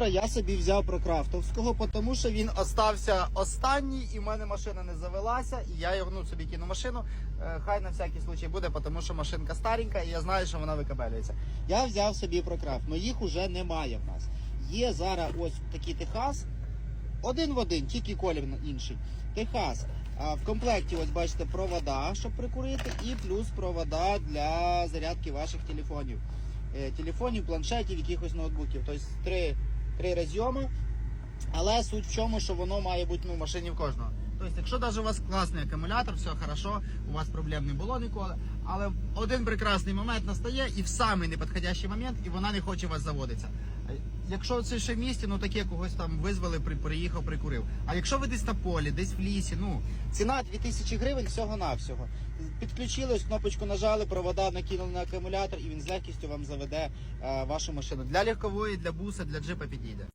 акумулятора я собі взяв прокрафтовського, тому що він остався останній, і в мене машина не завелася, і я його собі кину машину. Е, Хай на всякий случай буде, тому що машинка старенька, і я знаю, що вона викабелюється. Я взяв собі прокрафт, але їх уже немає в нас. Є зараз ось такий Техас, один в один, тільки колір інший. Техас. В комплекті, ось бачите, провода, щоб прикурити, і плюс провода для зарядки ваших телефонів. Е, Телефонів, планшетів, якихось ноутбуків. Тобто три, три розйоми. Але суть в чому, що воно має бути ну, в машині в кожного. Тобто, якщо навіть у вас класний акумулятор, все хорошо, у вас проблем не було ніколи. Але один прекрасний момент настає і в самий непідходящий момент, і вона не хоче у вас заводитися. Е, Якщо це ще в місті, ну таке когось там визвали, при, приїхав, прикурив. А якщо ви десь на полі, десь в лісі, ну ціна 2000 гривень всього-навсього. Підключили, кнопочку нажали, провода накинули на акумулятор, і він з легкістю вам заведе е, вашу машину. Для легкової, для буса, для джипа підійде.